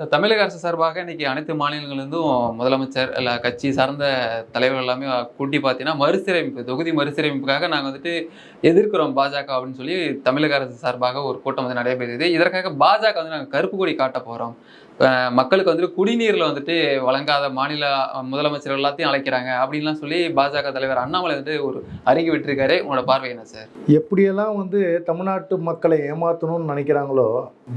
தமிழக அரசு சார்பாக இன்னைக்கு அனைத்து மாநிலங்களிலிருந்தும் முதலமைச்சர் இல்லை கட்சி சார்ந்த தலைவர்கள் எல்லாமே கூட்டி பார்த்தீங்கன்னா மறுசீரமைப்பு தொகுதி மறுசீரமைப்புக்காக நாங்கள் வந்துட்டு எதிர்க்கிறோம் பாஜக அப்படின்னு சொல்லி தமிழக அரசு சார்பாக ஒரு கூட்டம் வந்து நடைபெறுது. இதற்காக பாஜக வந்து நாங்கள் கருப்பு கொடி காட்ட போகிறோம் மக்களுக்கு வந்துட்டு குடிநீரில் வந்துட்டு வழங்காத மாநில முதலமைச்சர்கள் எல்லாத்தையும் அழைக்கிறாங்க அப்படின்லாம் சொல்லி பாஜக தலைவர் அண்ணாமலை வந்து ஒரு அறிக்கை விட்டுருக்காரு. உங்களோட பார்வை என்ன சார்? எப்படியெல்லாம் வந்து தமிழ்நாட்டு மக்களை ஏமாற்றணும்னு நினைக்கிறாங்களோ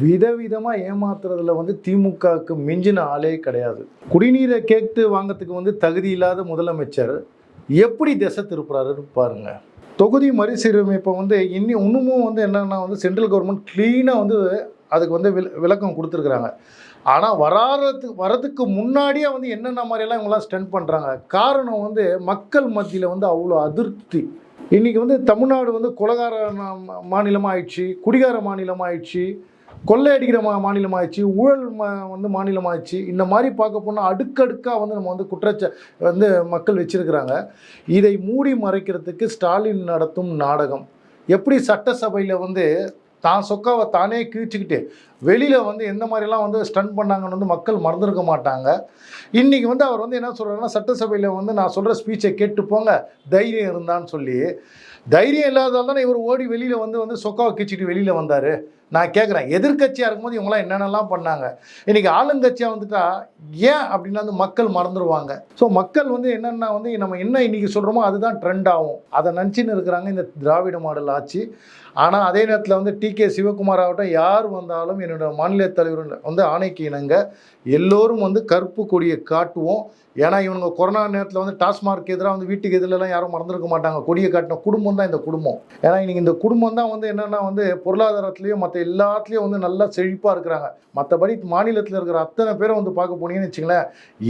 விதவிதமாக ஏமாத்துறதுல வந்து திமுகவுக்கு மிஞ்சின ஆளே கிடையாது. குடிநீரை கேட்டு வாங்கறதுக்கு வந்து தகுதி இல்லாத முதலமைச்சர் எப்படி திசை திருப்புறாருன்னு பாருங்க. தொகுதி மறுசீரமைப்பை வந்து இன்னி இன்னமும் வந்து என்னன்னா வந்து சென்ட்ரல் கவர்மெண்ட் க்ளீனாக வந்து அதுக்கு வந்து விளக்கம் கொடுத்துருக்குறாங்க. ஆனால் வராறதுக்கு வரதுக்கு முன்னாடியே வந்து என்னென்ன மாதிரியெல்லாம் இவங்கெல்லாம் ஸ்டெண்ட் பண்ணுறாங்க காரணம் வந்து மக்கள் மத்தியில் வந்து அவ்வளோ அதிருப்தி. இன்றைக்கி வந்து தமிழ்நாடு வந்து கொலகார மாநிலமாக ஆயிடுச்சு குடிகார மாநிலமாக ஆயிடுச்சு கொள்ளையடிக்கிற மா மாநிலம் ஆயிடுச்சு ஊழல் மா வந்து மாநிலம் ஆயிடுச்சு இந்த மாதிரி பார்க்க போனால் அடுக்கடுக்காக வந்து நம்ம வந்து குற்றச்ச வந்து மக்கள் வச்சுருக்கிறாங்க. இதை மூடி மறைக்கிறதுக்கு ஸ்டாலின் நடத்தும் நாடகம். எப்படி சட்டசபையில் வந்து தான் சொக்காவை தானே கிழிச்சுக்கிட்டு வெளியில் வந்து எந்த மாதிரிலாம் வந்து ஸ்டன் பண்ணாங்கன்னு வந்து மக்கள் மறந்துருக்க மாட்டாங்க. இன்றைக்கி வந்து அவர் வந்து என்ன சொல்கிறாருன்னா சட்டசபையில் வந்து நான் சொல்கிற ஸ்பீச்சை கேட்டு போங்க தைரியம் இருந்தான்னு சொல்லி. தைரியம் இல்லாததால் தானே இவர் ஓடி வெளியில் வந்து வந்து சொக்காவை கிழிச்சிட்டு வெளியில் வந்தார். நான் கேட்குறேன் எதிர்க்கட்சியாக இருக்கும்போது இவங்களாம் என்னென்னலாம் பண்ணாங்க? இன்றைக்கி ஆளுங்கட்சியாக வந்துட்டா ஏன் அப்படின்னா வந்து மக்கள் மறந்துடுவாங்க ஸோ மக்கள் வந்து என்னென்னா வந்து நம்ம என்ன இன்றைக்கி சொல்கிறோமோ அதுதான் ட்ரெண்ட் ஆகும். அதை நினச்சின்னு இருக்கிறாங்க இந்த திராவிட மாடல் ஆட்சி. ஆனால் அதே நேரத்தில் வந்து டி கே சிவகுமார் ஆகட்டும் யார் வந்தாலும் என்னோட மாநில தலைவர் வந்து ஆணைக்கு இணங்க எல்லோரும் வந்து கருப்பு கொடியை காட்டுவோம். ஏன்னா இவங்க கொரோனா நேரத்தில் வந்து டாஸ்மார்க் எதிராக வந்து வீட்டுக்கு எதிரெல்லாம் யாரும் மறந்துருக்க மாட்டாங்க. கொடியை காட்டின குடும்பம் தான் இந்த குடும்பம். ஏன்னா இன்றைக்கி இந்த குடும்பம் தான் வந்து என்னென்னா வந்து பொருளாதாரத்துலேயும் மற்ற எல்லாத்துலேயும் வந்து நல்லா செழிப்பாக இருக்கிறாங்க. மற்றபடி மாநிலத்தில் இருக்கிற அத்தனை பேரும் வந்து பார்க்க போனீங்கன்னு வச்சுங்களேன்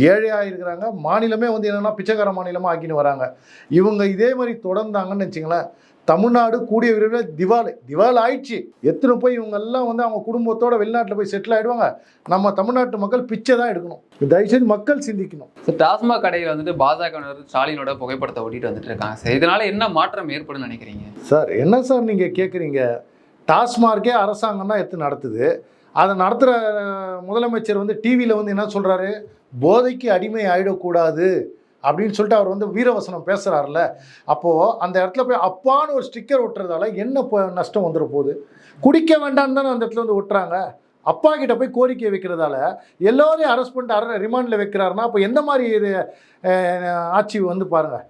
ஏழையாக இருக்கிறாங்க மாநிலமே வந்து என்னென்னா பிச்சைக்கார மாநிலமாக ஆக்கின்னு வராங்க. இவங்க இதே மாதிரி தொடர்ந்தாங்கன்னு வச்சுங்களேன் தமிழ்நாடு கூடிய விரைவில் திவால் திவால் ஆயிடுச்சு. எத்தனை போய் இவங்க எல்லாம் வந்து அவங்க குடும்பத்தோட வெளிநாட்டில் போய் செட்டில் ஆகிடுவாங்க நம்ம தமிழ்நாட்டு மக்கள் பிச்சை தான் எடுக்கணும். தயவுசெய்து மக்கள் சிந்திக்கணும். சார் டாஸ்மாக் கடையில் வந்துட்டு பாஜக ஸ்டாலினோட புகைப்படத்தை ஒட்டிட்டு வந்துட்டு இருக்காங்க. சார் இதனால என்ன மாற்றம் ஏற்படும் நினைக்கிறீங்க? சார் என்ன சார் நீங்கள் கேட்குறீங்க டாஸ்மார்க்கே அரசாங்கம் தான் எடுத்து நடத்துது. அதை நடத்துகிற முதலமைச்சர் வந்து டிவியில் வந்து என்ன சொல்கிறாரு போதைக்கு அடிமை ஆகிடக்கூடாது அப்படின்னு சொல்லிட்டு அவர் வந்து வீரவசனம் பேசுகிறாருல அப்போது அந்த இடத்துல போய் அப்பான்னு ஒரு ஸ்டிக்கர் ஒட்டுறதால என்ன நஷ்டம் வந்துட போகுது? குடிக்க வேண்டாம்னு தானே அந்த இடத்துல வந்து ஒட்டுறாங்க. அப்பா கிட்ட போய் கோரிக்கை வைக்கிறதால எல்லோரையும் அரெஸ்ட் பண்ணிட்டு அரை ரிமாண்டில் வைக்கிறாருன்னா அப்போ எந்த மாதிரி இது ஆட்சி வந்து பாருங்கள்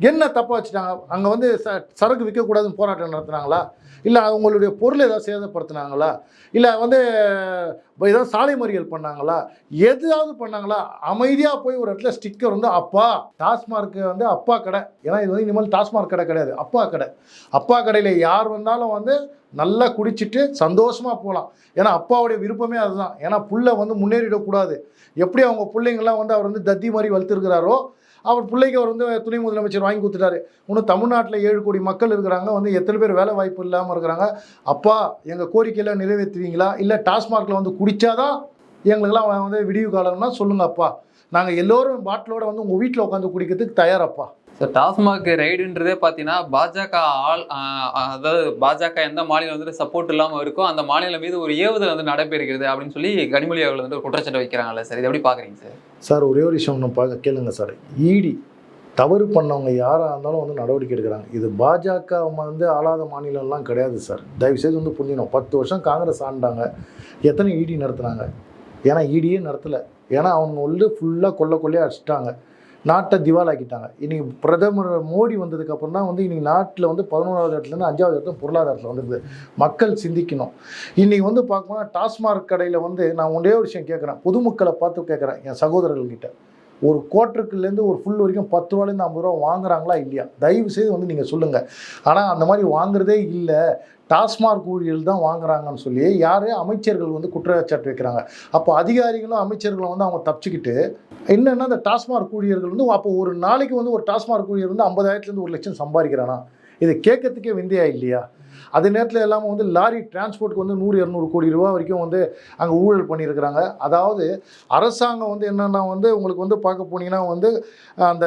என்ன தப்பாக வச்சுட்டாங்க? அங்கே வந்து ச சரக்கு விற்கக்கூடாதுன்னு போராட்டம் நடத்துனாங்களா? இல்லை அவங்களுடைய பொருள் ஏதாவது சேதப்படுத்துனாங்களா? இல்லை வந்து இப்போ ஏதாவது சாலை மறியல் பண்ணாங்களா? எதாவது பண்ணாங்களா? அமைதியாக போய் ஒரு இடத்துல ஸ்டிக்கர் வந்து அப்பா டாஸ்மார்க்கு வந்து அப்பா கடை. ஏன்னா இது வந்து இனிமேல் டாஸ்மார்க் கடை கிடையாது அப்பா கடை. அப்பா கடையில் யார் வந்தாலும் வந்து நல்லா குடிச்சிட்டு சந்தோஷமாக போகலாம். ஏன்னா அப்பாவுடைய விருப்பமே அதுதான். ஏன்னா புள்ள வந்து முன்னேறிடக்கூடாது. எப்படி அவங்க பிள்ளைங்கள்லாம் வந்து அவர் வந்து தத்தி மாதிரி வளர்த்துருக்கிறாரோ அவர் பிள்ளைக்கு அவர் வந்து துணை முதலமைச்சர் வாங்கி கொடுத்துட்டாரு. இன்னும் தமிழ்நாட்டில் ஏழு கோடி மக்கள் இருக்கிறாங்க வந்து எத்தனை பேர் வேலை வாய்ப்பு இல்லாமல் இருக்கிறாங்க. அப்பா எங்கள் கோரிக்கையெல்லாம் நிறைவேற்றுவீங்களா? இல்லை டாஸ்மார்க்கில் வந்து குடித்தாதான் எங்களுக்கெல்லாம் வந்து விடிவு காலம்னா சொல்லுங்க அப்பா. நாங்கள் எல்லோரும் பாட்டிலோட வந்து உங்கள் வீட்டில் உட்காந்து குடிக்கிறதுக்கு தயாரப்பா. சார் டாஸ்மாக் ரைடுன்றதே பார்த்தீங்கன்னா பாஜக ஆள் அதாவது பாஜக எந்த மாநிலம் வந்துட்டு சப்போர்ட் இல்லாமல் இருக்கோ அந்த மாநிலம் மீது ஒரு ஏவுதல் வந்து நடைபெறுகிறது அப்படின்னு சொல்லி கனிமொழி அவர்கள் வந்து குற்றச்சாட்டு வைக்கிறாங்கல்ல சார். இதை எப்படி பார்க்குறீங்க சார்? சார் ஒரே ஒரு விஷயம் ஒன்று பார்க்க கேளுங்க சார். இடி தவறு பண்ணவங்க யாராக இருந்தாலும் வந்து நடவடிக்கை எடுக்கிறாங்க. இது பாஜக வந்து ஆளாத மாநிலம்லாம் கிடையாது சார். தயவுசெய்து வந்து புரிஞ்சுக்கணும். பத்து வருஷம் காங்கிரஸ் ஆண்டாங்க எத்தனை இடி நடத்துனாங்க? ஏன்னா இடியே நடத்தலை. ஏன்னா அவங்க வந்து ஃபுல்லாக கொள்ள கொள்ளையாக அடிச்சிட்டாங்க. நாட்டை திவாலாக்கிட்டாங்க. இன்றைக்கி பிரதமர் மோடி வந்ததுக்கு அப்புறம் தான் வந்து இன்றைக்கி நாட்டில் வந்து பதினோராவது இடத்துலேருந்து அஞ்சாவது இடத்துல பொருளாதாரத்தில் வந்துருக்குது. மக்கள் சிந்திக்கணும். இன்றைக்கி வந்து பார்க்கணும்னா டாஸ்மார்க் கடையில் வந்து நான் ஒன்றே ஒரு விஷயம் கேட்குறேன். பொதுமக்களை பார்த்து கேட்குறேன் என் சகோதரர்கள்கிட்ட. ஒரு கோட்டருக்குலேருந்து ஒரு ஃபுல் வரைக்கும் பத்து ரூபாலேருந்து ஐம்பது ரூபா வாங்குறாங்களா இல்லையா? தயவு செய்து வந்து நீங்கள் சொல்லுங்கள் ஆனால் அந்த மாதிரி வாங்குறதே இல்லை. டாஸ்மார்க் ஊழியர்கள் தான் வாங்குறாங்கன்னு சொல்லி யார்? அமைச்சர்கள் வந்து குற்றச்சாட்டு வைக்கிறாங்க. அப்போ அதிகாரிகளும் அமைச்சர்களும் வந்து அவங்க தப்பிச்சுக்கிட்டு என்னென்னா அந்த டாஸ்மார்க் ஊழியர்கள் வந்து அப்போ ஒரு நாளைக்கு வந்து ஒரு டாஸ்மார்க் ஊழியர் வந்து ஐம்பதாயிரத்துலேருந்து ஒரு லட்சம் சம்பாதிக்கிறானா? இது கேட்கறதுக்கே விந்தையா இல்லையா? அது நேரத்தில் எல்லாமே வந்து லாரி டிரான்ஸ்போர்ட்டுக்கு வந்து நூறு இரநூறு கோடி ரூபா வரைக்கும் வந்து அங்கே ஊழல் பண்ணியிருக்கிறாங்க. அதாவது அரசாங்கம் வந்து என்னென்னா வந்து உங்களுக்கு வந்து பார்க்க போனீங்கன்னா வந்து அந்த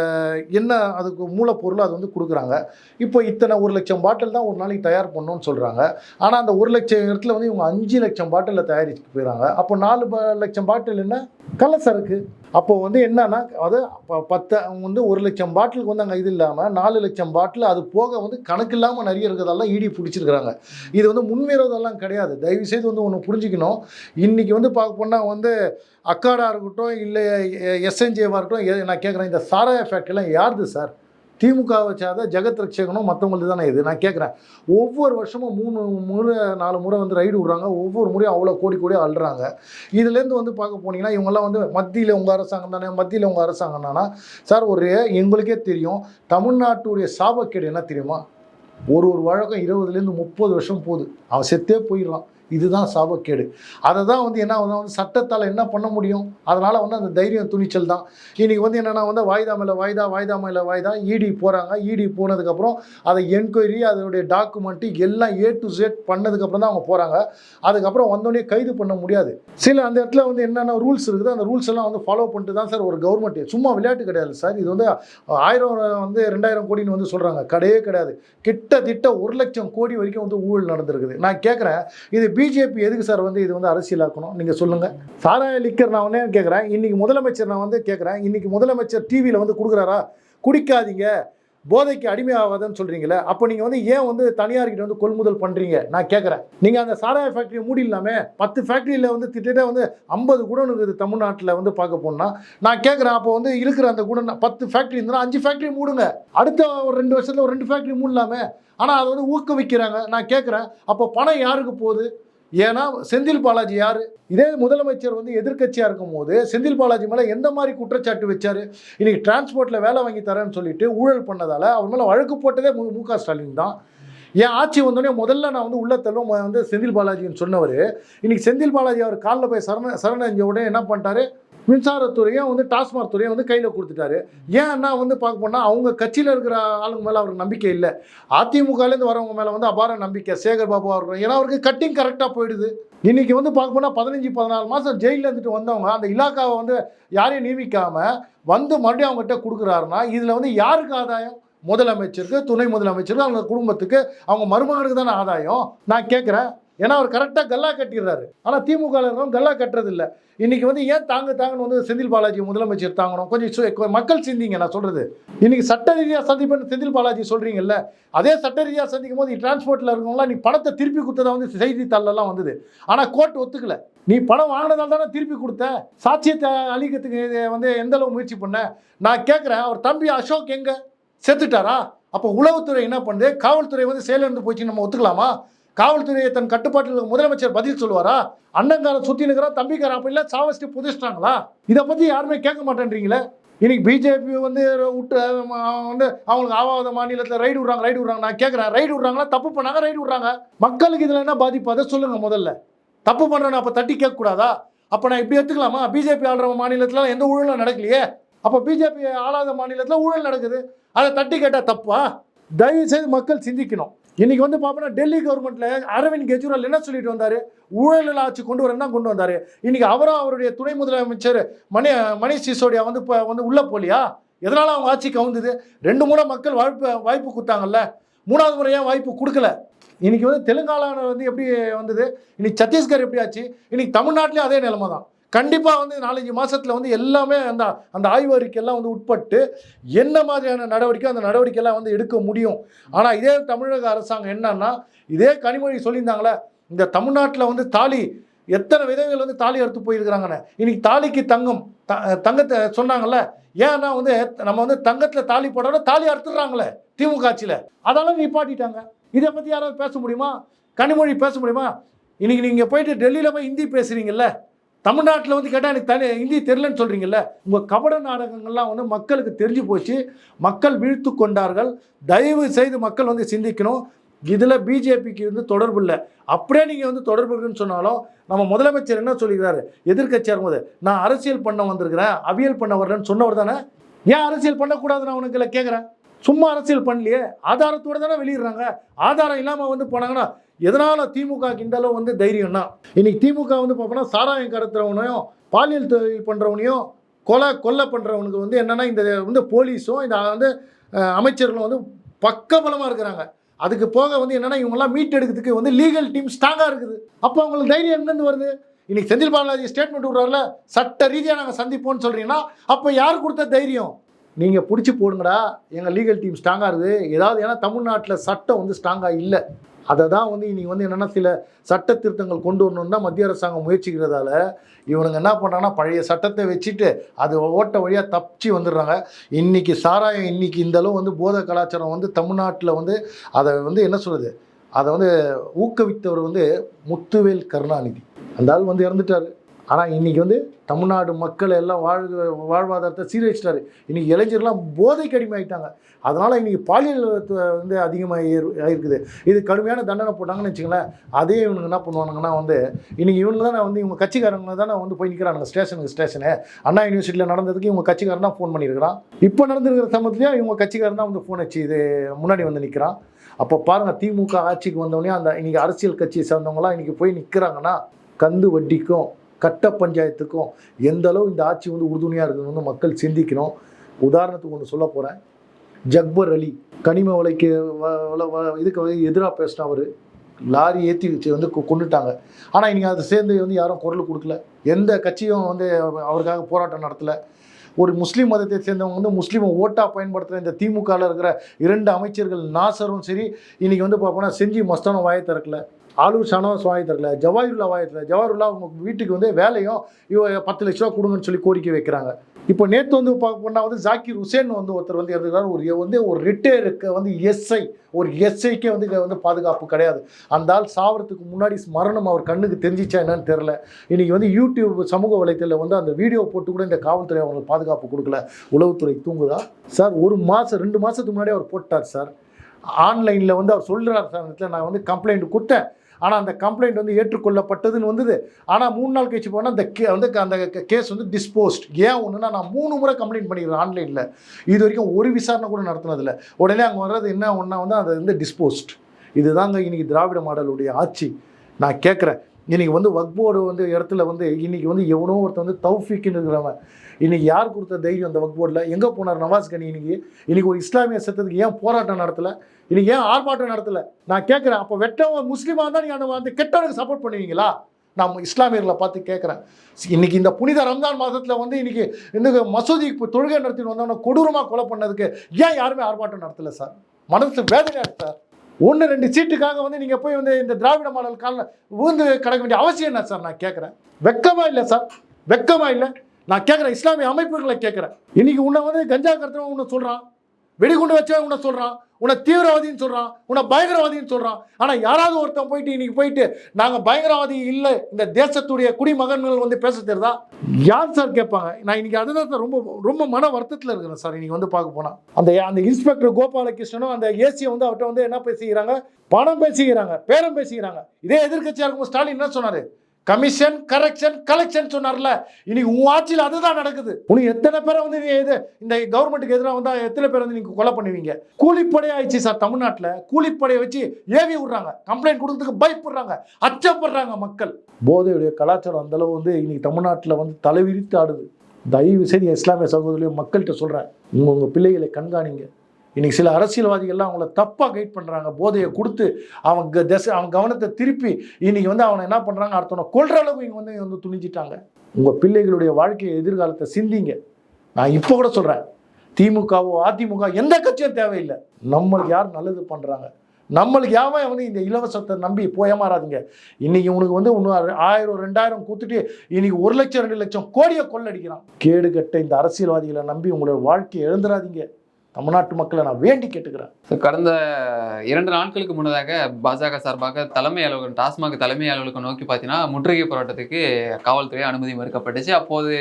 என்ன அதுக்கு மூலப்பொருள் அது வந்து கொடுக்குறாங்க. இப்போ இத்தனை ஒரு லட்சம் பாட்டில் தான் ஒரு நாளைக்கு தயார் பண்ணணும்னு சொல்கிறாங்க ஆனால் அந்த ஒரு லட்சம் இடத்துல வந்து இவங்க அஞ்சு லட்சம் பாட்டிலில் தயாரிச்சு போயிடறாங்க அப்போ நாலு ப- லட்சம் பாட்டில் என்ன? கள்ளசரக்கு அப்போது வந்து என்னன்னா அது பத்து அவங்க வந்து ஒரு லட்சம் பாட்டிலுக்கு வந்து அங்கே இது இல்லாமல் நாலு லட்சம் பாட்டில் அது போக வந்து கணக்கு இல்லாமல் நிறைய இருக்கிறதெல்லாம் ஈடி பிடிச்சிருக்கிறாங்க. இது வந்து முன்விரோதெல்லாம் கிடையாது. தயவுசெய்து வந்து ஒன்று புரிஞ்சுக்கணும். இன்றைக்கி வந்து பார்க்க போனால் வந்து அக்காடாக இருக்கட்டும் இல்லை எஸ்என்ஜேவாக இருக்கட்டும் நான் கேட்குறேன் இந்த சாராய ஃபேக்ட்ரிலாம் யாருது சார்? திமுக வச்சாத ஜெகத் ரட்சகனும் மற்றவங்களுக்கு தானே இது. நான் கேட்குறேன் ஒவ்வொரு வருஷமும் மூணு முறை நாலு முறை வந்து ரைடு விடுறாங்க. ஒவ்வொரு முறையும் அவ்வளோ கோடி கோடி அழுறாங்க இதுலேருந்து வந்து பார்க்க போனீங்கன்னா இவங்கெல்லாம் வந்து மத்தியில் உங்கள் அரசாங்கம் தானே? மத்தியில் உங்கள் அரசாங்கம் தானா? சார் ஒரு எங்களுக்கே தெரியும். தமிழ்நாட்டுடைய சாபக்கேடு என்ன தெரியுமா? ஒரு ஒரு வழக்கம் இருபதுலேருந்து முப்பது வருஷம் போகுது. அவன் செத்தே போயிடலாம். இதுதான் சாபக்கேடு. அதை தான் வந்து என்ன வந்து சட்டத்தால் என்ன பண்ண முடியும்? அதனால் வந்து அந்த தைரியம் துணிச்சல் தான். இன்றைக்கி வந்து என்னென்னா வந்து வாய்தா மேலே வாய்தா வாய்தா மேலே வாய்தா இடி போகிறாங்க இடி போனதுக்கப்புறம் அதை என்கொயரி அதனுடைய டாக்குமெண்ட்டு எல்லாம் ஏ டு ஜெட் பண்ணதுக்கப்புறம் தான் அவங்க போகிறாங்க அதுக்கப்புறம் வந்தோடனே கைது பண்ண முடியாது. சில அந்த இடத்துல வந்து என்னென்ன ரூல்ஸ் இருக்குது அந்த ரூல்ஸ் எல்லாம் வந்து ஃபாலோ பண்ணிட்டு தான் சார் ஒரு கவர்மெண்ட் சும்மா விளையாட்டு கிடையாது சார். இது வந்து ஆயிரம் வந்து ரெண்டாயிரம் கோடின்னு வந்து சொல்கிறாங்க கிடையவே கிடையாது. கிட்டத்தட்ட ஒரு லட்சம் கோடி வரைக்கும் வந்து ஊழல் நடந்திருக்குது. நான் கேட்குறேன் இது பிஜேபி எதுக்கு சார் வந்து இது வந்து அரசியலாக்கணும்? நீங்கள் சொல்லுங்கள் சாராய லிக்கர் நான் ஒன்றே கேட்குறேன் இன்றைக்கி முதலமைச்சர் நான் வந்து கேட்குறேன் இன்றைக்கி முதலமைச்சர் டிவியில் வந்து கொடுக்குறாரா? குடிக்காதீங்க. போதைக்கு அடிமையாகாதுன்னு சொல்கிறீங்களே அப்போ நீங்கள் வந்து ஏன் வந்து தனியார்கிட்ட வந்து கொள்முதல் பண்ணுறீங்க நான் கேட்குறேன் நீங்கள் அந்த சாராய ஃபேக்ட்ரியை மூடிடலாமே. பத்து ஃபேக்ட்ரியில் வந்து திட்டத்தட்ட வந்து ஐம்பது குடோன் இருக்குது தமிழ்நாட்டில் வந்து பார்க்க போனால் நான் கேட்குறேன் அப்போ வந்து இருக்கிற அந்த குடோன் பத்து ஃபேக்ட்ரி இருந்தால் அஞ்சு ஃபேக்ட்ரி மூடுங்க. அடுத்த ஒரு ரெண்டு வருஷத்தில் ஒரு ரெண்டு ஃபேக்ட்ரி மூடலாமே. ஆனால் அதை வந்து ஊக்குவிக்கிறாங்க. நான் கேட்குறேன் அப்போ பணம் யாருக்கு போகுது? ஏன்னா செந்தில் பாலாஜி யார்? இதே முதலமைச்சர் வந்து எதிர்க்கட்சியாக இருக்கும்போது செந்தில் பாலாஜி மேலே எந்த மாதிரி குற்றச்சாட்டு வச்சார்? இன்றைக்கி டிரான்ஸ்போர்ட்டில் வேலை வாங்கி தரேன்னு சொல்லிட்டு ஊழல் பண்ணதால் அவர் மேலே வழக்கு போட்டதே மு மு க. ஸ்டாலின் தான். என் ஆட்சி வந்தோடனே முதல்ல நான் வந்து உள்ளத்தெல்லாம் வந்து செந்தில் பாலாஜின்னு சொன்னவர். இன்றைக்கி செந்தில் பாலாஜி அவர் காலில் போய் சரண சரணடைஞ்ச உடனே என்ன பண்ணிட்டாரு? மின்சாரத்துறையும் வந்து டாஸ்மாக் துறையும் வந்து கையில் கொடுத்துட்டாரு. ஏன்னா வந்து பார்க்க போனால் அவங்க கட்சியில் இருக்கிற ஆளுங்க மேலே அவருக்கு நம்பிக்கை இல்லை. அதிமுகலேருந்து வரவங்க மேலே வந்து அபார நம்பிக்கை. சேகர் பாபு அவர்கள் ஏன்னா அவருக்கு கட்டிங் கரெக்டாக போயிடுது. இன்றைக்கி வந்து பார்க்க போனால் பதினஞ்சு பதினாலு மாதம் ஜெயிலில் இருந்துட்டு வந்தவங்க அந்த இலாக்காவை வந்து யாரையும் நியமிக்காமல் வந்து மறுபடியும் அவங்ககிட்ட கொடுக்குறாருன்னா இதில் வந்து யாருக்கு ஆதாயம்? முதலமைச்சருக்கு துணை முதலமைச்சருக்கு அவங்க குடும்பத்துக்கு அவங்க மருமகனுக்கு தானே ஆதாயம்? நான் கேட்குறேன் ஏன்னா அவர் கரெக்டாக கல்லா கட்டிடுறாரு. ஆனால் திமுக கல்லா கட்டுறது இல்லை இன்னைக்கு வந்து ஏன் தாங்க தாங்கன்னு வந்து செந்தில் பாலாஜி முதலமைச்சர் தாங்கணும்? கொஞ்சம் மக்கள் சிந்திங்க நான் சொல்கிறது இன்னைக்கு சட்ட ரீதியாக சந்திப்பேன் செந்தில் பாலாஜி சொல்கிறீங்கல்ல அதே சட்ட ரீதியாக சந்திக்கும் போது டிரான்ஸ்போர்ட்டில் இருக்கவங்களாம் நீ பணத்தை திருப்பி கொடுத்ததா வந்து செய்தித்தாளெல்லாம் வந்தது. ஆனால் கோர்ட் ஒத்துக்கல. நீ பணம் வாங்கினதால் தானே திருப்பி கொடுத்த? சாட்சியத்தை அழிக்கிறதுக்கு வந்து எந்த அளவு முயற்சி பண்ண? நான் கேட்குறேன் அவர் தம்பி அசோக் எங்கே? செத்துட்டாரா? அப்போ உளவுத்துறை என்ன பண்ணுது? காவல்துறை வந்து செயலிழந்து போச்சு நம்ம ஒத்துக்கலாமா? காவல்துறையை தன் கட்டுப்பாட்டில் முதலமைச்சர் பதில் சொல்லுவாரா? அண்ணங்காரன் சுத்தி நிற்கிறான் தம்பிக்காரன் அப்படி இல்லை சாவஸ்டி புதிச்சிட்டாங்களா இதை பற்றி யாருமே கேட்க மாட்டேன்றீங்களே? இன்னைக்கு பிஜேபி வந்து விட்டு வந்து அவங்களுக்கு ஆவாத மாநிலத்தில் ரைடு விடுறாங்க ரைடு விடுறாங்க. நான் கேட்குறேன் ரைடு விடுறாங்களா? தப்பு பண்ணாங்க ரைடு விடுறாங்க. மக்களுக்கு இதில் என்ன பாதிப்பு? அதை சொல்லுங்கள் முதல்ல. தப்பு பண்ணுறேன் அப்போ தட்டி கேட்கக்கூடாதா? அப்போ நான் இப்படி எடுத்துக்கலாமா? பிஜேபி ஆளுற மாநிலத்தில் எந்த ஊழலும் நடக்கலையே? அப்போ பிஜேபி ஆளாத மாநிலத்தில் ஊழல் நடக்குது. அதை தட்டி கேட்டால் தப்பா? தயவு செய்து மக்கள் சிந்திக்கணும். இன்னைக்கு வந்து பார்ப்போம்னா டெல்லி கவர்மெண்ட்ல அரவிந்த் கெஜ்ரிவால் என்ன சொல்லிட்டு வந்தார்? ஊழல் ஆட்சி கொண்டு வரேன் தான் கொண்டு வந்தார்? இன்னைக்கு அவரும் அவருடைய துணை முதலமைச்சர் மணி மணிஷ் சிசோடியா வந்து இப்போ வந்து உள்ள போலியா? எதனால அவங்க ஆட்சி கவுந்தது? ரெண்டு மூணு மக்கள் வாய்ப்பு வாய்ப்பு கொடுத்தாங்கல்ல. மூணாவது முறையாக வாய்ப்பு கொடுக்கல? இன்னைக்கு வந்து தெலுங்கானா வந்து எப்படி வந்தது? இன்னைக்கு சத்தீஸ்கர் எப்படி ஆச்சு? இன்னைக்கு தமிழ்நாட்டிலையும் அதே நிலைமை தான் கண்டிப்பாக வந்து நாலஞ்சு மாதத்தில் வந்து எல்லாமே அந்த அந்த ஆய்வு அறிக்கையெல்லாம் வந்து உட்பட்டு என்ன மாதிரியான நடவடிக்கை அந்த நடவடிக்கையெல்லாம் வந்து எடுக்க முடியும்? ஆனால் இதே தமிழக அரசாங்கம் என்னன்னா இதே கனிமொழி சொல்லியிருந்தாங்களே இந்த தமிழ்நாட்டில் வந்து தாலி எத்தனை விதவைகள் வந்து தாலி அறுத்து போயிருக்கிறாங்கன்னு. இன்னைக்கு தாலிக்கு தங்கம் த தங்கத்தை சொன்னாங்கல்ல ஏன்னா வந்து நம்ம வந்து தங்கத்தில் தாலி போடணும் தாலி அறுத்துடுறாங்களே திமுக ஆட்சியில் அதெல்லாம் நிப்பாட்டிட்டாங்க. இதை பற்றி யாராவது பேச முடியுமா? கனிமொழி பேச முடியுமா? இன்றைக்கி நீங்கள் போயிட்டு டெல்லியில் போய் ஹிந்தி பேசுகிறீங்கல்ல தமிழ்நாட்டில் வந்து கேட்டால் எனக்கு தனி ஹிந்தி தெரிலன்னு சொல்கிறீங்கல்ல உங்கள் கபட நாடகங்கள்லாம் வந்து மக்களுக்கு தெரிஞ்சு போச்சு. மக்கள் வீழ்த்து கொண்டார்கள். தயவு செய்து மக்கள் வந்து சிந்திக்கணும். இதில் பிஜேபிக்கு வந்து தொடர்பு இல்லை. அப்படியே நீங்கள் வந்து தொடர்பு இருக்குன்னு சொன்னாலும் நம்ம முதலமைச்சர் என்ன சொல்லிக்கிறாரு? எதிர்க்கட்சியாக இருக்கும்போது நான் அரசியல் பண்ண வந்திருக்கிறேன். அவியல் பண்ண வரலன்னு சொன்னவர் தானே? ஏன் அரசியல் பண்ணக்கூடாது நான் உனக்கு கேட்குறேன் சும்மா அரசியல் பண்ணலையே. ஆதாரத்தோட தானே வெளியிடுறாங்க. ஆதாரம் இல்லாமல் வந்து போனாங்கன்னா எதனால திமுக இந்த அளவு வந்து தைரியம்னா? இன்னைக்கு திமுக வந்து பார்ப்போம்னா சாராயம் கடத்துறவனையும் பாலியல் தொழில் பண்ணுறவனையும் கொலை கொலை பண்ணுறவனுக்கு வந்து என்னென்னா இந்த வந்து போலீஸும் இந்த வந்து அமைச்சர்களும் வந்து பக்கபலமாக இருக்கிறாங்க. அதுக்கு போக வந்து என்னென்னா இவங்கெல்லாம் மீட் எடுக்கிறதுக்கு வந்து லீகல் டீம் ஸ்ட்ராங்காக இருக்குது. அப்போ அவங்களுக்கு தைரியம் எங்கேருந்து வருது? இன்னைக்கு செந்தில் பாலாஜி ஸ்டேட்மெண்ட் விடுறாருல சட்ட ரீதியாக நாங்கள் சந்திப்போம்னு சொல்கிறீங்கன்னா அப்போ யார் கொடுத்த தைரியம்? நீங்கள் பிடிச்சி போடுங்கடா எங்கள் லீகல் டீம் ஸ்ட்ராங்காக இருக்குது. ஏதாவது ஏன்னா தமிழ்நாட்டில் சட்டம் வந்து ஸ்ட்ராங்காக இல்லை. அதை தான் வந்து இன்றைக்கி வந்து என்னென்னா சில சட்ட திருத்தங்கள் கொண்டு வரணும்னு தான் மத்திய அரசாங்கம் முயற்சிக்கிறதால இவனுங்க என்ன பண்ணுறாங்கன்னா பழைய சட்டத்தை வச்சுட்டு அது ஓட்ட வழியாக தப்பிச்சு வந்துடுறாங்க. இன்றைக்கி சாராயம் இன்னைக்கு இந்த அளவு வந்து போத கலாச்சாரம் வந்து தமிழ்நாட்டில் வந்து அதை வந்து என்ன சொல்கிறது அதை வந்து ஊக்குவித்தவர் வந்து முத்துவேல் கருணாநிதி. அந்த ஆள் வந்து இறந்துட்டார். ஆனால் இன்றைக்கி வந்து தமிழ்நாடு மக்கள் எல்லாம் வாழ்க வாழ்வாதாரத்தை சீரழிச்சிட்டாரு. இன்றைக்கி இளைஞர்லாம் போதைக்கு அடிமையாயிட்டாங்க. அதனால் இன்றைக்கி பாலியல் வந்து அதிகமாக இருக்குது இது கடுமையான தண்டனை போட்டாங்கன்னு வச்சுங்களேன் அதே இவனுங்க என்ன பண்ணுவானுங்கன்னா வந்து இன்றைக்கி இவனுங்க தானே வந்து இவங்க கட்சிக்காரங்க தானே வந்து போய் நிற்கிறானுங்க ஸ்டேஷனுக்கு ஸ்டேஷனு. அண்ணா யூனிவர்சிட்டியில் நடந்ததுக்கு இவங்க கட்சிக்காரன் தான் ஃபோன் பண்ணியிருக்கிறான். இப்போ நடந்திருக்கிற சமயத்துலேயும் இவங்க கட்சிக்காரன் தான் வந்து ஃபோன் வச்சு இது முன்னாடி வந்து நிற்கிறான் அப்போ பாருங்கள் திமுக ஆட்சிக்கு வந்தவொடனே அந்த இன்றைக்கி அரசியல் கட்சியை சேர்ந்தவங்களாம் இன்னைக்கு போய் நிற்கிறாங்கன்னா கந்து வட்டிக்கும். கட்ட பஞ்சாயத்துக்கும் எந்த அளவு இந்த ஆட்சி வந்து உறுதுணையாக இருக்குதுன்னு மக்கள் சிந்திக்கணும். உதாரணத்துக்கு ஒன்று சொல்ல போகிறேன் ஜக்பர் அலி கனிம வலைக்கு வ- இதுக்கு எதிராக பேசின அவர். லாரி ஏற்றி வச்சு வந்து கொ- ஆனால் இன்னைக்கு அதை சேர்ந்து வந்து யாரும் குரல் கொடுக்கல. எந்த கட்சியும் வந்து அவருக்காக போராட்டம் நடத்தலை. ஒரு முஸ்லீம் மதத்தை சேர்ந்தவங்க வந்து முஸ்லீமை ஓட்டாக பயன்படுத்துகிற இந்த திமுகவில் இருக்கிற இரண்டு அமைச்சர்கள் நாசரும் சரி இன்றைக்கி வந்து பார்ப்போன்னா செஞ்சி மஸ்தானம் வாயை திறக்கல. ஆளுர் ஷானவாஸ் வாயத்தில் திறக்கல வாயத்தில் வாயை அவங்க வீட்டுக்கு வந்து வேலையும் இவ பத்து லட்ச ரூபா கொடுங்கன்னு சொல்லி கோரிக்கை வைக்கிறாங்க. இப்போ நேற்று வந்து பார்க்க போனால் வந்து ஜாக்கிர் ஹுசேன் வந்து ஒருத்தர் வந்து இறந்துக்கிறார் ஒரு வந்து ஒரு ரிட்டையருக்கு வந்து எஸ்ஐ ஒரு எஸ்ஐக்கே வந்து வந்து பாதுகாப்பு கிடையாது. அந்த ஆள் சாவறதுக்கு முன்னாடி மரணம் அவர் கண்ணுக்கு தெரிஞ்சிச்சா என்னன்னு தெரில இன்னைக்கு வந்து யூடியூப் சமூக வலைத்தளத்தில் வந்து அந்த வீடியோ போட்டு கூட இந்த காவல்துறை அவங்களுக்கு பாதுகாப்பு கொடுக்கல. உளவுத்துறை தூங்குதா? சார் ஒரு மாதம் ரெண்டு மாதத்துக்கு முன்னாடி அவர் போட்டார் சார். ஆன்லைனில் வந்து அவர் சொல்கிறார் சார் நான் வந்து கம்ப்ளைண்ட் கொடுத்தேன். ஆனால் அந்த கம்ப்ளைண்ட் வந்து ஏற்றுக்கொள்ளப்பட்டதுன்னு வந்தது. ஆனால் மூணு நாள் கழிச்சு போனால் அந்த கே வந்து அந்த கேஸ் வந்து டிஸ்போஸ்ட் ஏன் ஒன்றுனா நான் மூணு முறை கம்ப்ளைண்ட் பண்ணிக்கிறேன் ஆன்லைனில் இது வரைக்கும் ஒரு விசாரணை கூட நடத்தினதில்ல. உடனே அங்கே வர்றது என்ன ஒன்றா வந்து அது வந்து டிஸ்போஸ்ட் இதுதாங்க இன்னைக்கு திராவிட மாடலுடைய ஆட்சி. நான் கேட்குறேன். இன்றைக்கி வந்து வக்போர்டு வந்து இடத்துல வந்து இன்றைக்கி வந்து எவனோ ஒருத்தன் வந்து தௌஃபிக்குன்னு இருக்கிறவன். இன்றைக்கி யார் கொடுத்த தைரியம் அந்த வக்போர்டில் எங்கே போனார் நவாஸ் கனி இன்றைக்கி இன்றைக்கி ஒரு இஸ்லாமிய சத்தத்துக்கு ஏன் போராட்டம் நடத்தலை? இன்றைக்கி ஏன் ஆர்ப்பாட்டம் நடத்தலை? நான் கேட்குறேன் அப்போ வெட்டவன் முஸ்லீமாக இருந்தால் நீங்கள் அந்த அந்த கெட்டவனுக்கு சப்போர்ட் பண்ணுவீங்களா? நான் இஸ்லாமியர்களை பார்த்து கேட்குறேன் இன்னைக்கு இந்த புனித ரம்ஜான் மாதத்தில் வந்து இன்றைக்கி இந்த மசூதி இப்போ தொழுகை நடத்திட்டு வந்தோன்னா கொடூரமாக கொலை பண்ணதுக்கு ஏன் யாருமே ஆர்ப்பாட்டம் நடத்தலை சார்? மனசு வேதனையாக சார்? ஒன்று ரெண்டு சீட்டுக்காக வந்து நீங்கள் போய் வந்து இந்த திராவிட மாடல் காலில் விழுந்து கிடக்க வேண்டிய அவசியம் என்ன சார்? நான் கேட்குறேன் வெக்கமாக இல்லை சார். வெக்கமாக இல்லை. நான் கேட்குறேன் இஸ்லாமிய அமைப்புகளை கேட்குறேன் இன்றைக்கி உன்னை வந்து கஞ்சா கடத்துறவன் உன்னை சொல்கிறான் வெடிகுண்டு வச்சவன் உன்னை சொல்கிறான் உன்னை தீவிரவாதின்னு சொல்கிறான் உன்னை பயங்கரவாதின்னு சொல்கிறான் ஆனால் யாராவது ஒருத்தன் போயிட்டு இன்னைக்கு போயிட்டு நாங்கள் பயங்கரவாதி இல்லை இந்த தேசத்துடைய குடிமகன்கள் வந்து பேச தெரியுதா? யார் சார் கேட்பாங்க? நான் இன்னைக்கு அதுதான் ரொம்ப ரொம்ப மன வருத்தத்தில் இருக்கிறேன் சார் இன்னைக்கு வந்து பார்க்க போனால் அந்த அந்த இன்ஸ்பெக்டர் கோபாலகிருஷ்ணனும் அந்த ஏசியை வந்து அவர்கிட்ட வந்து என்ன பேசிக்கிறாங்க? பணம் பேசிக்கிறாங்க பேரம் பேசிக்கிறாங்க. இதே எதிர்க்கட்சியாக இருக்கும் ஸ்டாலின் என்ன சொன்னார்? கமிஷன் கரெக்ஷன் கலெக்ஷன் சொன்னார்ல. இன்னைக்கு உன் ஆட்சியில் அதுதான் நடக்குது. உனக்கு எத்தனை பேரை வந்து நீ இது இந்த கவர்மெண்ட்டுக்கு எதிராக வந்தா எத்தனை பேர் வந்து நீங்க கொலை பண்ணுவீங்க? கூலிப்படை ஆயிடுச்சு சார் தமிழ்நாட்டில். கூலிப்படையை வச்சு ஏவி விடுறாங்க. கம்ப்ளைண்ட் கொடுக்கறதுக்கு பயப்படுறாங்க. அச்சப்படுறாங்க மக்கள். போதையுடைய கலாச்சாரம் அந்த அளவு வந்து இன்னைக்கு தமிழ்நாட்டில் வந்து தலைவிரித்து ஆடுது. தயவு செய்து இஸ்லாமிய சகோதரியும் மக்கள்கிட்ட சொல்கிறேன் உங்கள் உங்கள் பிள்ளைகளை கண்காணிங்க. இன்னைக்கு சில அரசியல்வாதிகள்லாம் அவங்கள தப்பாக கைட் பண்ணுறாங்க போதையை கொடுத்து அவங்க திசை அவன் கவனத்தை திருப்பி இன்னைக்கு வந்து அவனை என்ன பண்ணுறாங்க அடுத்தவனை கொள்கிற அளவுக்கு இங்கே வந்து வந்து துணிஞ்சிட்டாங்க. உங்கள் பிள்ளைகளுடைய வாழ்க்கையை எதிர்காலத்தை சிந்திங்க. நான் இப்போ கூட சொல்கிறேன் திமுகவோ அதிமுக எந்த கட்சியும் தேவையில்லை. நம்மளுக்கு யார் நல்லது பண்ணுறாங்க நம்மளுக்கு யாவன் வந்து இந்த இலவசத்தை நம்பி போயமாறாதீங்க. இன்னைக்கு உனக்கு வந்து இன்னும் ஆயிரம் ரெண்டாயிரம் கொடுத்துட்டு இன்னைக்கு ஒரு லட்சம் ரெண்டு லட்சம் கோடியை கொள்ளடிக்கிறான். கேடு கட்ட இந்த அரசியல்வாதிகளை நம்பி உங்களோட வாழ்க்கையை எழுந்துடாதீங்க தமிழ்நாட்டு மக்களை நான் வேண்டி கேட்டுக்கிறேன். கடந்த இரண்டு நாட்களுக்கு முன்னதாக பாஜக சார்பாக தலைமை அலுவலகம் டாஸ்மாக் தலைமை அலுவலகம் நோக்கி பார்த்தீங்கன்னா முற்றுகை போராட்டத்துக்கு காவல்துறை அனுமதி மறுக்கப்பட்டுச்சு. அப்போது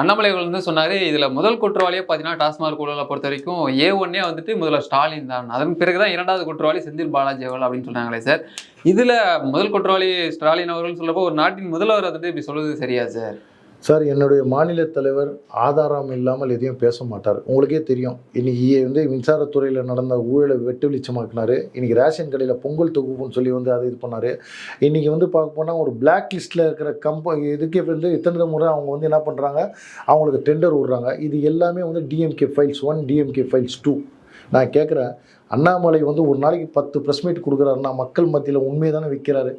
அண்ணாமலை வந்து சொன்னாரு இதுல முதல் குற்றவாளியே பார்த்தீங்கன்னா டாஸ்மாக் ஊழலை பொறுத்த வரைக்கும் ஏ ஒன்னே வந்துட்டு முதல்ல ஸ்டாலின் தான். அதன் பிறகுதான் இரண்டாவது குற்றவாளி செந்தில் பாலாஜி அவர்கள் அப்படின்னு சொன்னாங்களே சார். இதுல முதல் குற்றவாளி ஸ்டாலின் அவர்கள் சொல்லப்போ ஒரு நாட்டின் முதல்வர் வந்துட்டு இப்படி சொல்வது சரியா சார்? சார் என்னுடைய மாநில தலைவர் ஆதாரம் இல்லாமல் எதையும் பேச மாட்டார். உங்களுக்கே தெரியும். இன்னைக்கு வந்து மின்சாரத்துறையில் நடந்த ஊழலை வெட்டு வெளிச்சமாக்குனாரு. இன்னைக்கு ரேஷன் கடையில் பொங்கல் தொகுப்புன்னு சொல்லி வந்து அதை இது பண்ணார். இன்னைக்கு வந்து பார்க்க போனால் ஒரு பிளாக் லிஸ்ட்டில் இருக்கிற கம்ப இதுக்கே வந்து எத்தனை முறை அவங்க வந்து என்ன பண்ணுறாங்க அவங்களுக்கு டெண்டர் விடுறாங்க. இது எல்லாமே வந்து DMK files one DMK files two நான் கேட்குறேன் அண்ணாமலை வந்து ஒரு நாளைக்கு பத்து ப்ரெஸ் மீட் கொடுக்குறாருன்னா மக்கள் மத்தியில் உண்மையை தானே விற்கிறாரு.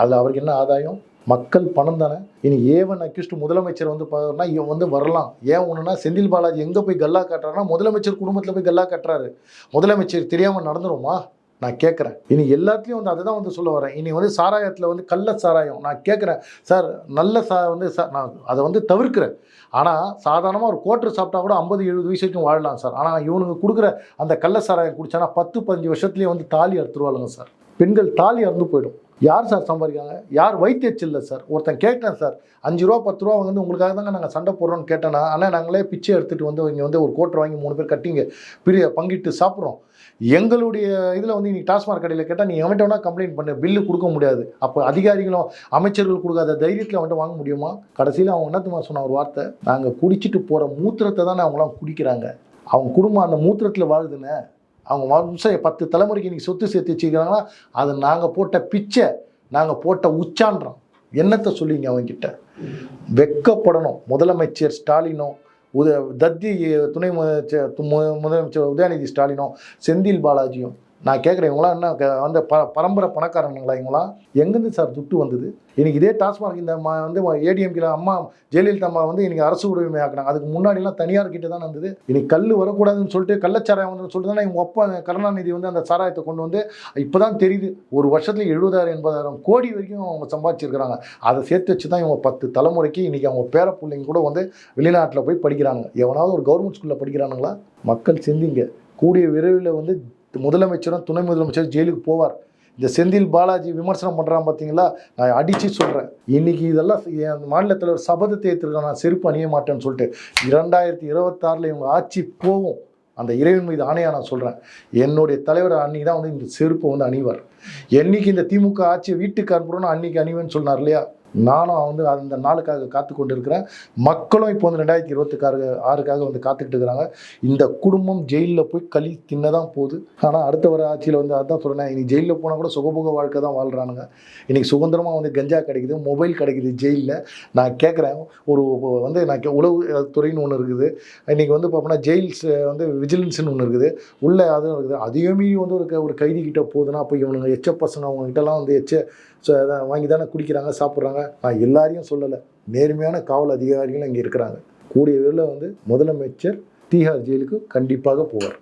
அதில் அவருக்கு என்ன ஆதாயம்? மக்கள் பணம் தானே? இனி ஏவன் அக்யூஸ்ட் முதலமைச்சர் வந்து பார்த்தோம்னா இவன் வந்து வரலாம். ஏன் ஒன்றுனா செந்தில் பாலாஜி எங்கே போய் கல்லா கட்டுறாருன்னா முதலமைச்சர் குடும்பத்தில் போய் கல்லா கட்டுறாரு. முதலமைச்சர் தெரியாமல் நடந்துருமா? நான் கேட்குறேன் இனி எல்லாத்துலேயும் வந்து அதுதான் வந்து சொல்ல வரேன். இனி வந்து சாராயத்தில் வந்து கள்ள சாராயம். நான் கேட்குறேன் சார் நல்ல சா வந்து சார் நான் அதை வந்து தவிர்க்கிறேன். ஆனால் சாதாரணமாக ஒரு கோட்டர் சாப்பிட்டா கூட ஐம்பது எழுபது வயசு வரைக்கும் வாழலாம் சார். ஆனால் இவனுக்கு கொடுக்குற அந்த கள்ள சாராயம் குடிச்சானா பத்து பதினஞ்சு வருஷத்துலேயே வந்து தாலி அறுத்துருவாளுங்க சார். பெண்கள் தாலி அறுந்து போயிடும். யார் சார் சம்பாதிக்காங்க யார் வைத்தியச்சில்ல சார்? ஒருத்தன் கேட்டேன் சார். அஞ்சு ரூபா பத்து ரூபா வந்து உங்களுக்காக தாங்க நாங்கள் சண்டை போடுறோம்னு கேட்டேன்னா ஆனால் நாங்களே பிச்சை எடுத்துகிட்டு வந்து இங்கே வந்து ஒரு கோட்டை வாங்கி மூணு பேர் கட்டிங்க பிரிய பங்கிட்டு சாப்பிட்றோம். எங்களுடைய இதில் வந்து இன்னைக்கு டாஸ்மாக் கடையில் கேட்டால் நீ எவன்கிட்ட வேணால் கம்ப்ளைண்ட் பண்ணு பில்லு கொடுக்க முடியாது. அப்போ அதிகாரிகளும் அமைச்சர்கள் கொடுக்காத தைரியத்தில் அவன்கிட்ட வாங்க முடியுமா? கடைசியில் அவங்க என்னத்துமா சொன்ன ஒரு வார்த்தை? நாங்கள் குடிச்சிட்டு போகிற மூத்திரத்தை தானே அவங்களாம் குடிக்கிறாங்க. அவங்க குடும்பம் அந்த மூத்திரத்தில் வாழுதுன்னு அவங்க வம்சம் பத்து தலைமுறைக்கு இன்றைக்கி சொத்து சேர்த்து வச்சுக்கிறாங்கன்னா அது நாங்கள் போட்ட பிச்சை நாங்கள் போட்ட உச்சான்றோம். என்னத்தை சொல்லிங்க அவங்ககிட்ட வெக்கப்படணும். முதலமைச்சர் ஸ்டாலினோ உத தத்தி துணை முதலமைச்சர் மு- முதலமைச்சர் உதயநிதி ஸ்டாலினும் செந்தில் பாலாஜியும் நான் கேட்குறேன் இவங்களாம் என்ன வந்து ப பரம்பரை பணக்காரனுங்களா இவங்களாம் எங்கேருந்து சார் துட்டு வந்தது? இன்றைக்கி இதே டாஸ்மாக் இந்த மா வந்து ஏடிஎம்கில் அம்மா ஜெயலலிதா அம்மா வந்து இன்றைக்கி அரசு உரிமை ஆக்குனாங்க அதுக்கு முன்னாடிலாம் தனியார் கிட்ட தான் இருந்தது இன்னைக்கு கல் வரக்கூடாதுன்னு சொல்லிட்டு கள்ளச்சாராயம் வந்து சொல்லிட்டு தான் இவங்க அப்பா கருணாநிதி வந்து அந்த சாராயத்தை கொண்டு வந்து இப்போ தான் தெரியுது ஒரு வருஷத்தில் எழுபதாயிரம் எண்பதாயிரம் கோடி வரைக்கும் அவங்க சம்பாதிச்சிருக்கிறாங்க. அதை சேர்த்து வச்சு தான் இவங்க பத்து தலைமுறைக்கு இன்றைக்கி அவங்க பேர பிள்ளைங்க கூட வந்து வெளிநாட்டில் போய் படிக்கிறாங்க எவனாவது ஒரு கவர்மெண்ட் ஸ்கூலில் படிக்கிறானுங்களா? மக்கள் சிந்திங்க. கூடிய விரைவில் வந்து முதலமைச்சரும் துணை முதலமைச்சரும் ஜெயிலுக்கு போவார். இந்த செந்தில் பாலாஜி விமர்சனம் பண்ணுறான் பார்த்தீங்களா நான் அடித்து சொல்கிறேன் இன்னைக்கு இதெல்லாம் என் மாநிலத்தில் ஒரு சபதத்தை ஏற்றிருக்கேன் நான் செருப்பு அணிய மாட்டேன்னு சொல்லிட்டு இரண்டாயிரத்தி இருபத்தாறில் இவங்க ஆட்சி போகும். அந்த இறைவன் மீது ஆணையாக நான் சொல்கிறேன் என்னுடைய தலைவர் அன்னைக்கு தான் வந்து இந்த செருப்பை வந்து அணிவார். என்னைக்கு இந்த திமுக ஆட்சியை வீட்டுக்கு அனுப்புகிறோன்னு அன்னைக்கு அணிவேன்னு சொன்னார் இல்லையா? நானும் வந்து அந்த நாளுக்காக காத்து கொண்டு இருக்கிறேன் மக்களும் இப்போ வந்து ரெண்டாயிரத்தி இருபத்துக்காரு ஆறுக்காக வந்து காத்துக்கிட்டு இருக்கிறாங்க. இந்த குடும்பம் ஜெயிலில் போய் களி தின்னதான் போகுது. ஆனால் அடுத்த வர ஆட்சியில் வந்து அதான் சொல்கிறேன் இன்னைக்கு ஜெயிலில் போனால் கூட சுகபோக வாழ்க்கை தான் வாழ்கிறானுங்க இன்றைக்கி சுதந்திரமாக வந்து கஞ்சா கிடைக்குது மொபைல் கிடைக்குது ஜெயிலில். நான் கேட்குறேன் ஒரு வந்து நான் உளவு துறைன்னு ஒன்று இருக்குது. இன்றைக்கி வந்து பார்த்தோம்னா ஜெயில்ஸ் வந்து விஜிலன்ஸ்னு ஒன்று இருக்குது. உள்ளே அதுவும் இருக்குது. அதையும் மீறி வந்து ஒரு ஒரு கைதி கிட்ட போகுதுன்னா அப்போ இவனுங்க எச்ச பசங்க அவங்ககிட்டலாம் வந்து எச்ச ஸோ அதான் வாங்கி தானே குடிக்கிறாங்க சாப்பிட்றாங்க. நான் எல்லாரையும் சொல்லலை. நேர்மையான காவல் அதிகாரிகளும் இங்கே இருக்கிறாங்க. கூடிய விரைவில் வந்து முதலமைச்சர் தீஹார் ஜெயிலுக்கு கண்டிப்பாக போவார்.